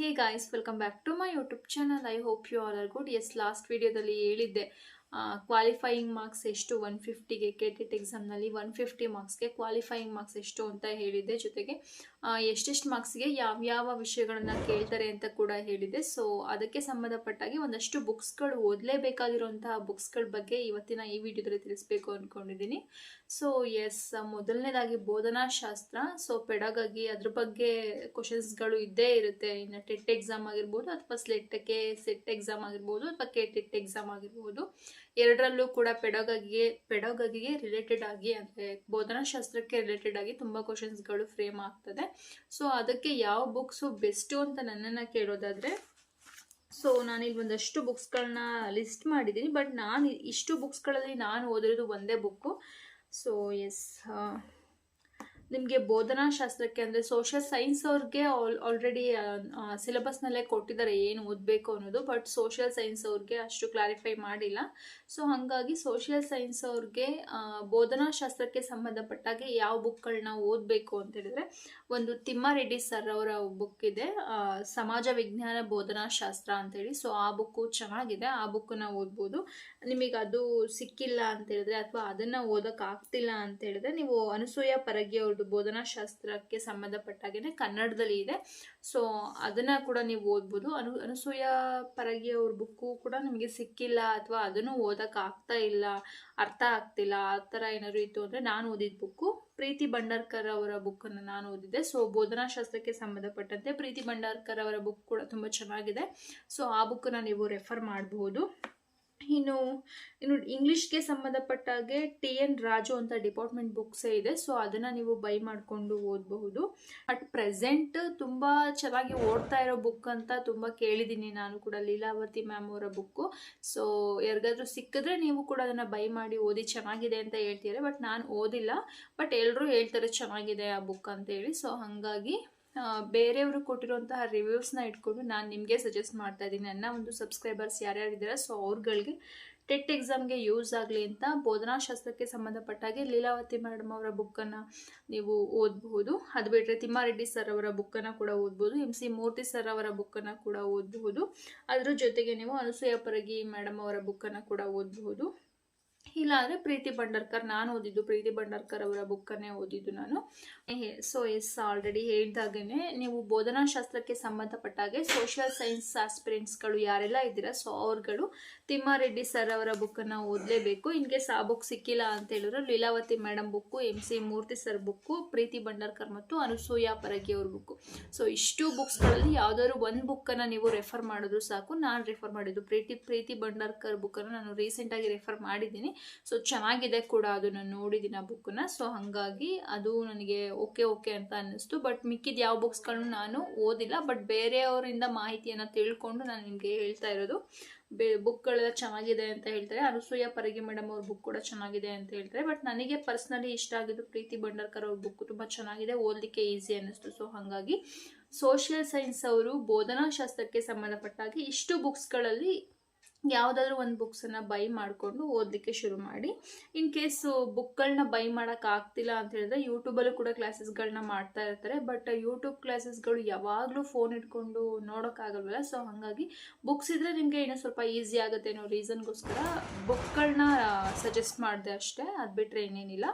Hey guys welcome back to my YouTube channel I hope you all are good as last ವೀಡಿಯೋದಲ್ಲಿ ಹೇಳಿದ್ದೆ qualifying marks ಎಷ್ಟು? One ಫಿಫ್ಟಿಗೆ ಕೆ TET ಎಕ್ಸಾಮ್ನಲ್ಲಿ one fifty ಮಾರ್ಕ್ಸ್ಗೆ qualifying marks ಎಷ್ಟು ಅಂತ ಹೇಳಿದ್ದೆ ಜೊತೆಗೆ ಎಷ್ಟೆಷ್ಟು ಮಾರ್ಕ್ಸ್ಗೆ ಯಾವ್ಯಾವ ವಿಷಯಗಳನ್ನು ವಿಷಯಗಳನ್ನ ಕೇಳ್ತಾರೆ ಅಂತ ಕೂಡ ಹೇಳಿದೆ ಸೊ ಅದಕ್ಕೆ ಸಂಬಂಧಪಟ್ಟಾಗಿ ಒಂದಷ್ಟು ಬುಕ್ಸ್ಗಳು ಓದಲೇಬೇಕಾಗಿರುವಂತಹ ಬುಕ್ಸ್ಗಳ ಬಗ್ಗೆ ಇವತ್ತಿನ ಈ ವಿಡಿಯೋದಲ್ಲಿ ತಿಳಿಸ್ಬೇಕು ಅಂದ್ಕೊಂಡಿದ್ದೀನಿ ಸೊ ಎಸ್ ಮೊದಲನೇದಾಗಿ ಬೋಧನಾಶಾಸ್ತ್ರ ಸೊ ಪೆಡಗಾಗಿ ಅದ್ರ ಬಗ್ಗೆ ಕ್ವಶನ್ಸ್ಗಳು ಇದ್ದೇ ಇರುತ್ತೆ. ಇನ್ನು ಟೆಟ್ ಎಕ್ಸಾಮ್ ಆಗಿರ್ಬೋದು ಅಥವಾ ಸ್ಲೆಟ್ಟಕ್ಕೆ ಸೆಟ್ ಎಕ್ಸಾಮ್ ಆಗಿರ್ಬೋದು ಅಥವಾ ಕೆ ಟೆಟ್ ಎಕ್ಸಾಮ್ ಆಗಿರ್ಬೋದು. ಎರಡರಲ್ಲೂ ಕೂಡ ಪೆಡಗಾಗಿಗೆ ಪೆಡಗಗಿಗೆ ರಿಲೇಟೆಡ್ ಆಗಿ ಅಂದರೆ ಬೋಧನಾಶಾಸ್ತ್ರಕ್ಕೆ ರಿಲೇಟೆಡ್ ಆಗಿ ತುಂಬ ಕ್ವಶನ್ಸ್ಗಳು ಫ್ರೇಮ್ ಆಗ್ತದೆ. ಸೊ ಅದಕ್ಕೆ ಯಾವ ಬುಕ್ಸು ಬೆಸ್ಟು ಅಂತ ನನ್ನನ್ನು ಕೇಳೋದಾದರೆ ಸೊ ಇಲ್ಲಿ ಒಂದಷ್ಟು ಬುಕ್ಸ್ಗಳನ್ನ ಲಿಸ್ಟ್ ಮಾಡಿದ್ದೀನಿ ಬಟ್ ನಾನು ಇಷ್ಟು ಬುಕ್ಸ್ಗಳಲ್ಲಿ ನಾನು ಓದಿರೋದು ಒಂದೇ ಬುಕ್ಕು ಸೊ ಎಸ್ ನಿಮಗೆ ಬೋಧನಾ ಶಾಸ್ತ್ರಕ್ಕೆ ಅಂದರೆ ಸೋಷಿಯಲ್ ಸೈನ್ಸ್ ಅವ್ರಿಗೆ ಆಲ್ ಆಲ್ರೆಡಿ ಸಿಲೆಬಸ್ನಲ್ಲೇ ಕೊಟ್ಟಿದ್ದಾರೆ ಏನು ಓದಬೇಕು ಅನ್ನೋದು ಬಟ್ ಸೋಷಿಯಲ್ ಸೈನ್ಸ್ ಅವ್ರಿಗೆ ಅಷ್ಟು ಕ್ಲಾರಿಫೈ ಮಾಡಿಲ್ಲ. ಸೊ ಹಾಗಾಗಿ ಸೋಷಿಯಲ್ ಸೈನ್ಸ್ ಅವ್ರಿಗೆ ಬೋಧನಾ ಶಾಸ್ತ್ರಕ್ಕೆ ಸಂಬಂಧಪಟ್ಟಾಗೆ ಯಾವ ಬುಕ್ಗಳನ್ನ ಓದಬೇಕು ಅಂತ ಹೇಳಿದ್ರೆ, ಒಂದು ತಿಮ್ಮಾರೆಡ್ಡಿ ಸರ್ ಅವರ ಬುಕ್ ಇದೆ ಸಮಾಜ ವಿಜ್ಞಾನ ಬೋಧನಾ ಶಾಸ್ತ್ರ ಅಂತೇಳಿ ಸೊ ಆ ಬುಕ್ಕು ಚೆನ್ನಾಗಿದೆ, ಆ ಬುಕ್ಕನ್ನ ಓದ್ಬೋದು. ನಿಮಗೆ ಅದು ಸಿಕ್ಕಿಲ್ಲ ಅಂತ ಹೇಳಿದ್ರೆ ಅಥವಾ ಅದನ್ನು ಓದೋಕ್ಕಾಗ್ತಿಲ್ಲ ಅಂತ ಹೇಳಿದ್ರೆ, ನೀವು ಅನಸೂಯ ಪರಗಿ ಅವ್ರದ್ದು ಬೋಧನಾಶಾಸ್ತ್ರಕ್ಕೆ ಸಂಬಂಧಪಟ್ಟಾಗೇನೆ ಕನ್ನಡದಲ್ಲಿ ಇದೆ. ಸೊ ಅದನ್ನ ಕೂಡ ನೀವು ಓದ್ಬೋದು. ಅನು, ಅನಸೂಯ ಪರಗಿ ಅವ್ರ ಬುಕ್ಕು ಕೂಡ ನಿಮಗೆ ಸಿಕ್ಕಿಲ್ಲ ಅಥವಾ ಅದನ್ನು ಓದಕ್ಕೆ ಆಗ್ತಾ ಇಲ್ಲ, ಅರ್ಥ ಆಗ್ತಿಲ್ಲ, ಆ ಥರ ಏನಾದ್ರು ಇತ್ತು ಅಂದರೆ ನಾನು ಓದಿದ ಬುಕ್ಕು ಪ್ರೀತಿ ಭಂಡಾರ್ಕರ್ ಅವರ ಬುಕ್ಕನ್ನು ನಾನು ಓದಿದ್ದೆ. ಸೊ ಬೋಧನಾಶಾಸ್ತ್ರಕ್ಕೆ ಸಂಬಂಧಪಟ್ಟಂತೆ ಪ್ರೀತಿ ಭಂಡಾರ್ಕರ್ ಅವರ ಬುಕ್ ಕೂಡ ತುಂಬ ಚೆನ್ನಾಗಿದೆ. ಸೊ ಆ ಬುಕ್ಕನ್ನು ನೀವು ರೆಫರ್ ಮಾಡಬಹುದು ಇನ್ನು ಇನ್ನು ಇಂಗ್ಲಿಷ್ಗೆ ಸಂಬಂಧಪಟ್ಟಾಗೆ ಟಿ ಎನ್ ರಾಜು ಅಂತ ಡಿಪಾರ್ಟ್ಮೆಂಟ್ ಬುಕ್ಸೇ ಇದೆ. ಸೊ ಅದನ್ನು ನೀವು ಬೈ ಮಾಡಿಕೊಂಡು ಓದಬಹುದು. ಅಟ್ ಪ್ರೆಸೆಂಟ್ ತುಂಬ ಚೆನ್ನಾಗಿ ಓಡ್ತಾ ಇರೋ ಬುಕ್ ಅಂತ ತುಂಬ ಕೇಳಿದ್ದೀನಿ ನಾನು ಕೂಡ. ಲೀಲಾವತಿ ಮ್ಯಾಮ್ ಅವರ ಬುಕ್ಕು ಸೊ ಯಾರಿಗಾದ್ರೂ ಸಿಕ್ಕಿದ್ರೆ ನೀವು ಕೂಡ ಅದನ್ನು ಬೈ ಮಾಡಿ ಓದಿ ಚೆನ್ನಾಗಿದೆ ಅಂತ ಹೇಳ್ತೀರಾ. ಬಟ್ ನಾನು ಓದಿಲ್ಲ. ಬಟ್ ಎಲ್ಲರೂ ಹೇಳ್ತಾರೆ ಚೆನ್ನಾಗಿದೆ ಆ ಬುಕ್ ಅಂತೇಳಿ ಸೊ ಹಾಗಾಗಿ ಬೇರೆಯವರು ಕೊಟ್ಟಿರುವಂತಹ ರಿವ್ಯೂಸ್ನ ಇಟ್ಕೊಂಡು ನಾನು ನಿಮಗೆ ಸಜೆಸ್ಟ್ ಮಾಡ್ತಾ ಇದ್ದೀನಿ. ನನ್ನ ಒಂದು ಸಬ್ಸ್ಕ್ರೈಬರ್ಸ್ ಯಾರ್ಯಾರಿದ್ದಾರೆ ಸೊ ಅವ್ರುಗಳಿಗೆ ಟೆಟ್ ಎಕ್ಸಾಮ್ಗೆ ಯೂಸ್ ಆಗಲಿ ಅಂತ ಬೋಧನಾಶಾಸ್ತ್ರಕ್ಕೆ ಸಂಬಂಧಪಟ್ಟಾಗೆ ಲೀಲಾವತಿ ಮೇಡಮ್ ಅವರ ಬುಕ್ಕನ್ನು ನೀವು ಓದಬಹುದು. ಅದು ಬಿಟ್ಟರೆ ತಿಮ್ಮಾರೆಡ್ಡಿ ಸರ್ ಅವರ ಬುಕ್ಕನ್ನು ಕೂಡ ಓದ್ಬೋದು ಎಂ ಸಿ ಮೂರ್ತಿ ಸರ್ ಅವರ ಬುಕ್ಕನ್ನು ಕೂಡ ಓದಬಹುದು. ಅದರ ಜೊತೆಗೆ ನೀವು ಅನಸೂಯ ಪರಗಿ ಮೇಡಮ್ ಅವರ ಬುಕ್ಕನ್ನು ಕೂಡ ಓದಬಹುದು. ಇಲ್ಲ ಅಂದರೆ ಪ್ರೀತಿ ಭಂಡಾರ್ಕರ್, ನಾನು ಓದಿದ್ದು ಪ್ರೀತಿ ಭಂಡಾರ್ಕರ್ ಅವರ ಬುಕ್ಕನ್ನೇ ಓದಿದ್ದು ನಾನು. ಸೊ ಎಸ್ ಆಲ್ರೆಡಿ ಹೇಳಿದಾಗೇ ನೀವು ಬೋಧನಾಶಾಸ್ತ್ರಕ್ಕೆ ಸಂಬಂಧಪಟ್ಟಾಗೆ ಸೋಷಿಯಲ್ ಸೈನ್ಸ್ ಆಸ್ಪಿರೆಂಟ್ಸ್ಗಳು ಯಾರೆಲ್ಲ ಇದ್ದೀರಾ ಸೊ ಅವ್ರುಗಳು ತಿಮ್ಮಾರೆಡ್ಡಿ ಸರ್ ಅವರ ಬುಕ್ಕನ್ನು ಓದಲೇಬೇಕು. ಹಿಂಗೆ ಸಾ ಬುಕ್ ಸಿಕ್ಕಿಲ್ಲ ಅಂತ ಹೇಳಿದ್ರು Leelavathi madam book M C Murthy sir book Preeti Bhandarkar ಮತ್ತು ಅನುಸೂಯಾ ಪರಗಿ ಅವ್ರ ಬುಕ್ಕು ಸೊ ಇಷ್ಟು ಬುಕ್ಸ್ಗಳಲ್ಲಿ ಯಾವುದಾದ್ರು ಒಂದು ಬುಕ್ಕನ್ನು ನೀವು ರೆಫರ್ ಮಾಡಿದ್ರು ಸಾಕು. ನಾನು ರೆಫರ್ ಮಾಡಿದ್ದು ಪ್ರೀತಿ ಪ್ರೀತಿ ಭಂಡಾರ್ಕರ್ ಬುಕ್ಕನ್ನು ನಾನು ರೀಸೆಂಟಾಗಿ ರೆಫರ್ ಮಾಡಿದ್ದೀನಿ. ಸೊ ಚೆನ್ನಾಗಿದೆ ಕೂಡ ಅದು ನಾನು ನೋಡಿದ್ದೀನಿ ಆ ಬುಕ್ಕನ್ನ ಸೊ ಹಾಗಾಗಿ ಅದು ನನಗೆ ಓಕೆ ಓಕೆ ಅಂತ ಅನ್ನಿಸ್ತು. ಬಟ್ ಮಿಕ್ಕಿದ ಯಾವ ಬುಕ್ಸ್ಗಳನ್ನು ನಾನು ಓದಿಲ್ಲ. ಬಟ್ ಬೇರೆಯವರಿಂದ ಮಾಹಿತಿಯನ್ನು ತಿಳ್ಕೊಂಡು ನಾನು ನಿಮಗೆ ಹೇಳ್ತಾ ಇರೋದು. ಬೇ ಬುಕ್ಗಳೆಲ್ಲ ಚೆನ್ನಾಗಿದೆ ಅಂತ ಹೇಳ್ತಾರೆ. ಅನಸೂಯ ಪರಗಿ ಮೇಡಮ್ ಅವ್ರ ಬುಕ್ ಕೂಡ ಚೆನ್ನಾಗಿದೆ ಅಂತ ಹೇಳ್ತಾರೆ. ಬಟ್ ನನಗೆ ಪರ್ಸ್ನಲಿ ಇಷ್ಟ ಆಗಿದ್ದು ಪ್ರೀತಿ ಭಂಡಾರ್ಕರ್ ಅವ್ರ ಬುಕ್ ತುಂಬ ಚೆನ್ನಾಗಿದೆ. ಓದಲಿಕ್ಕೆ ಈಸಿ ಅನ್ನಿಸ್ತು. ಸೊ ಹಾಗಾಗಿ ಸೋಷಿಯಲ್ ಸೈನ್ಸ್ ಅವರು ಬೋಧನಾಶಾಸ್ತ್ರಕ್ಕೆ ಸಂಬಂಧಪಟ್ಟಾಗಿ ಇಷ್ಟು ಬುಕ್ಸ್ಗಳಲ್ಲಿ ಯಾವುದಾದ್ರೂ ಒಂದು ಬುಕ್ಸನ್ನು ಬೈ ಮಾಡಿಕೊಂಡು ಓದಲಿಕ್ಕೆ ಶುರು ಮಾಡಿ. ಇನ್ ಕೇಸ್ ಬುಕ್ಗಳನ್ನ ಬೈ ಮಾಡೋಕೆ ಆಗ್ತಿಲ್ಲ ಅಂತ ಹೇಳಿದ್ರೆ ಯೂಟ್ಯೂಬಲ್ಲೂ ಕೂಡ ಕ್ಲಾಸಸ್ಗಳನ್ನ ಮಾಡ್ತಾ ಇರ್ತಾರೆ. ಬಟ್ ಯೂಟ್ಯೂಬ್ ಕ್ಲಾಸಸ್ಗಳು ಯಾವಾಗಲೂ ಫೋನ್ ಇಟ್ಕೊಂಡು ನೋಡೋಕ್ಕಾಗಲ್ವಲ್ಲ ಸೊ ಹಾಗಾಗಿ ಬುಕ್ಸ್ ಇದ್ದರೆ ನಿಮಗೆ ಇನ್ನೂ ಸ್ವಲ್ಪ ಈಸಿ ಆಗುತ್ತೆ ಅನ್ನೋ ರೀಸನ್ಗೋಸ್ಕರ ಬುಕ್ಗಳನ್ನ ಸಜೆಸ್ಟ್ ಮಾಡಿದೆ ಅಷ್ಟೇ. ಅದು ಬಿಟ್ಟರೆ ಇನ್ನೇನಿಲ್ಲ.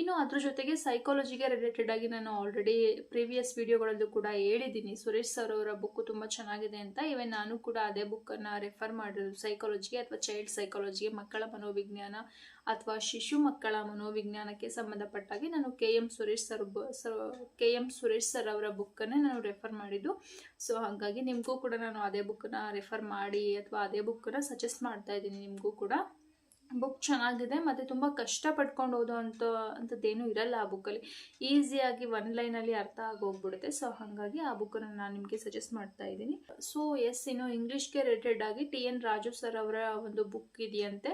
ಇನ್ನು ಅದ್ರ ಜೊತೆಗೆ ಸೈಕಾಲಜಿಗೆ ರಿಲೇಟೆಡ್ ಆಗಿ ನಾನು ಆಲ್ರೆಡಿ ಪ್ರೀವಿಯಸ್ ವಿಡಿಯೋಗಳಲ್ಲೂ ಕೂಡ ಹೇಳಿದ್ದೀನಿ. ಸುರೇಶ್ ಸರ್ ಅವರ ಬುಕ್ ತುಂಬ ಚೆನ್ನಾಗಿದೆ ಅಂತ. ಇವನ್ ನಾನು ಕೂಡ ಅದೇ ಬುಕ್ಕನ್ನು ರೆಫರ್ ಮಾಡಿರೋದು ಸೈಕಾಲಜಿಗೆ ಅಥವಾ ಚೈಲ್ಡ್ ಸೈಕಾಲಜಿಗೆ ಮಕ್ಕಳ ಮನೋವಿಜ್ಞಾನ ಅಥವಾ ಶಿಶು ಮಕ್ಕಳ ಮನೋವಿಜ್ಞಾನಕ್ಕೆ ಸಂಬಂಧಪಟ್ಟಾಗಿ ನಾನು K M Suresh sir K M Suresh sir ಅವರ ಬುಕ್ಕನ್ನೇ ನಾನು ರೆಫರ್ ಮಾಡಿದ್ದು. ಸೊ ಹಾಗಾಗಿ ನಿಮಗೂ ಕೂಡ ನಾನು ಅದೇ ಬುಕ್ಕನ್ನ ರೆಫರ್ ಮಾಡಿ ಅಥವಾ ಅದೇ ಬುಕ್ಕನ್ನು ಸಜೆಸ್ಟ್ ಮಾಡ್ತಾ ಇದ್ದೀನಿ ನಿಮಗೂ ಕೂಡ. ಬುಕ್ ಚೆನ್ನಾಗಿದೆ, ಮತ್ತು ತುಂಬ ಕಷ್ಟ ಪಟ್ಕೊಂಡು ಓದೋ ಅಂಥ ಅಂಥದ್ದೇನೂ ಇರಲ್ಲ ಆ ಬುಕ್ಕಲ್ಲಿ ಈಸಿಯಾಗಿ ಒನ್ ಲೈನಲ್ಲಿ ಅರ್ಥ ಆಗೋಗ್ಬಿಡುತ್ತೆ. ಸೊ ಹಾಗಾಗಿ ಆ ಬುಕ್ಕನ್ನು ನಾನು ನಿಮಗೆ ಸಜೆಸ್ಟ್ ಮಾಡ್ತಾ ಇದ್ದೀನಿ. ಸೊ ಎಸ್ ಇನ್ನು ಇಂಗ್ಲೀಷ್ಗೆ ರಿಲೇಟೆಡ್ ಆಗಿ ಟಿ ಎನ್ ರಾಜು ಸರ್ ಅವರ ಒಂದು ಬುಕ್ ಇದೆಯಂತೆ.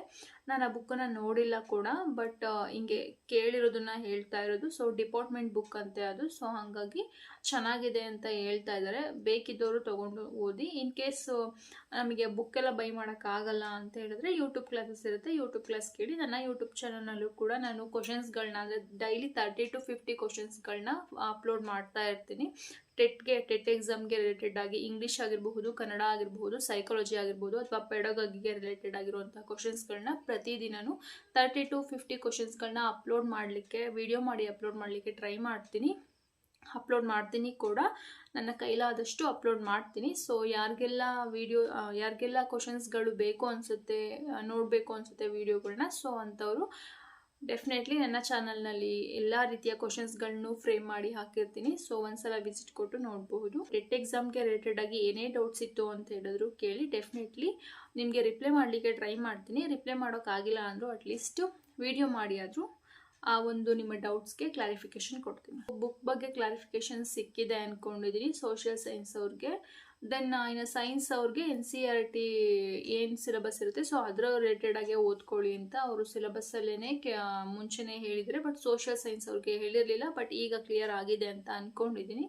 ನಾನು ಆ ಬುಕ್ಕನ್ನು ನೋಡಿಲ್ಲ ಕೂಡ ಬಟ್ ಹಿಂಗೆ ಕೇಳಿರೋದನ್ನ ಹೇಳ್ತಾ ಇರೋದು. ಸೊ ಡಿಪಾರ್ಟ್ಮೆಂಟ್ ಬುಕ್ ಅಂತೆ ಅದು. ಸೊ ಹಾಗಾಗಿ ಚೆನ್ನಾಗಿದೆ ಅಂತ ಹೇಳ್ತಾ ಇದ್ದಾರೆ. ಬೇಕಿದ್ದವರು ತೊಗೊಂಡು ಓದಿ. ಇನ್ ಕೇಸ್ ನಮಗೆ ಬುಕ್ ಎಲ್ಲ ಬೈ ಮಾಡೋಕ್ಕಾಗಲ್ಲ ಅಂತ ಹೇಳಿದ್ರೆ ಯೂಟ್ಯೂಬ್ ಕ್ಲಾಸಸ್ ಇರುತ್ತೆ. ಯೂಟ್ಯೂಬ್ ಕ್ಲಾಸ್ ಕೇಳಿ, ನನ್ನ ಯೂಟ್ಯೂಬ್ ಚಾನಲ್ನಲ್ಲೂ ಕೂಡ ನಾನು ಕ್ವಶನ್ಸ್ಗಳನ್ನ ಅಂದರೆ ಡೈಲಿ ತರ್ಟಿ ಟು ಫಿಫ್ಟಿ ಕ್ವಶನ್ಸ್ಗಳನ್ನ ಅಪ್ಲೋಡ್ ಮಾಡ್ತಾ ಇರ್ತೀನಿ. ಟೆಟ್ಗೆ ಟೆಟ್ ಎಕ್ಸಾಮ್ಗೆ ರಿಲೇಟೆಡ್ ಆಗಿ ಇಂಗ್ಲೀಷ್ ಆಗಿರಬಹುದು ಕನ್ನಡ ಆಗಿರಬಹುದು ಸೈಕಾಲಜಿ ಆಗಿರ್ಬೋದು ಅಥವಾ ಪೆಡಗಾಗಿಗೆ ರಿಲೇಟೆಡ್ ಆಗಿರುವಂಥ ಕ್ವಶನ್ಸ್ಗಳನ್ನ ಪ್ರತಿದಿನವೂ ತರ್ಟಿ ಟು ಫಿಫ್ಟಿ ಕ್ವಶನ್ಸ್ಗಳನ್ನ ಅಪ್ಲೋಡ್ ಮಾಡಲಿಕ್ಕೆ ವಿಡಿಯೋ ಮಾಡಿ ಅಪ್ಲೋಡ್ ಮಾಡಲಿಕ್ಕೆ ಟ್ರೈ ಮಾಡ್ತೀನಿ. ಅಪ್ಲೋಡ್ ಮಾಡ್ತೀನಿ ಕೂಡ. ನನ್ನ ಕೈಲಾದಷ್ಟು ಅಪ್ಲೋಡ್ ಮಾಡ್ತೀನಿ. ಸೊ ಯಾರಿಗೆಲ್ಲ ವೀಡಿಯೋ ಯಾರಿಗೆಲ್ಲ ಕ್ವಶನ್ಸ್ಗಳು ಬೇಕು ಅನಿಸುತ್ತೆ ನೋಡಬೇಕು ಅನಿಸುತ್ತೆ ವೀಡಿಯೋಗಳನ್ನ ಸೊ ಅಂಥವರು ಡೆಫಿನೆಟ್ಲಿ ನನ್ನ ಚಾನಲ್ನಲ್ಲಿ ಎಲ್ಲ ರೀತಿಯ ಕ್ವಶನ್ಸ್ಗಳನ್ನು ಫ್ರೇಮ್ ಮಾಡಿ ಹಾಕಿರ್ತೀನಿ. ಸೊ ಒಂದ್ಸಲ ವಿಸಿಟ್ ಕೊಟ್ಟು ನೋಡಬಹುದು. ಟೆಟ್ ಎಕ್ಸಾಮ್ಗೆ ರಿಲೇಟೆಡ್ ಆಗಿ ಏನೇ ಡೌಟ್ಸ್ ಇತ್ತು ಅಂತ ಹೇಳಿದ್ರು ಕೇಳಿ ಡೆಫಿನೆಟ್ಲಿ ನಿಮಗೆ ರಿಪ್ಲೈ ಮಾಡಲಿಕ್ಕೆ ಟ್ರೈ ಮಾಡ್ತೀನಿ. ರಿಪ್ಲೈ ಮಾಡೋಕ್ಕಾಗಿಲ್ಲ ಅಂದರೂ ಅಟ್ಲೀಸ್ಟ್ ವಿಡಿಯೋ ಮಾಡಿ ಆದರೂ ಆ ಒಂದು ನಿಮ್ಮ ಡೌಟ್ಸ್ಗೆ ಕ್ಲಾರಿಫಿಕೇಶನ್ ಕೊಡ್ತೀನಿ. ಬುಕ್ ಬಗ್ಗೆ ಕ್ಲಾರಿಫಿಕೇಶನ್ ಸಿಕ್ಕಿದೆ ಅಂದ್ಕೊಂಡಿದ್ದೀನಿ ಸೋಷಿಯಲ್ ಸೈನ್ಸ್ ಅವ್ರಿಗೆ. ದೆನ್ ಇನ್ನು ಸೈನ್ಸ್ ಅವ್ರಿಗೆ ಎನ್ ಸಿ ಆರ್ ಟಿ ಏನು ಸಿಲೆಬಸ್ ಇರುತ್ತೆ ಸೊ ಅದರ ರಿಲೇಟೆಡಾಗೆ ಓದ್ಕೊಳ್ಳಿ ಅಂತ ಅವರು ಸಿಲೆಬಸ್ಸಲ್ಲೇ ಮುಂಚೆನೇ ಹೇಳಿದರೆ ಬಟ್ ಸೋಷಿಯಲ್ ಸೈನ್ಸ್ ಅವ್ರಿಗೆ ಹೇಳಿರಲಿಲ್ಲ ಬಟ್ ಈಗ ಕ್ಲಿಯರ್ ಆಗಿದೆ ಅಂತ ಅಂದ್ಕೊಂಡಿದ್ದೀನಿ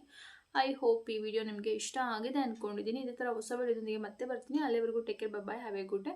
ಐ ಹೋಪ್ ಈ ವಿಡಿಯೋ ನಿಮಗೆ ಇಷ್ಟ ಆಗಿದೆ ಅಂದ್ಕೊಂಡಿದ್ದೀನಿ ಇದೇ ಥರ ಹೊಸ ವಿಡಿಯೋದೊಂದಿಗೆ ಮತ್ತೆ ಬರ್ತೀನಿ. ಅಲ್ಲಿವರೆಗೂ take care bye have a good day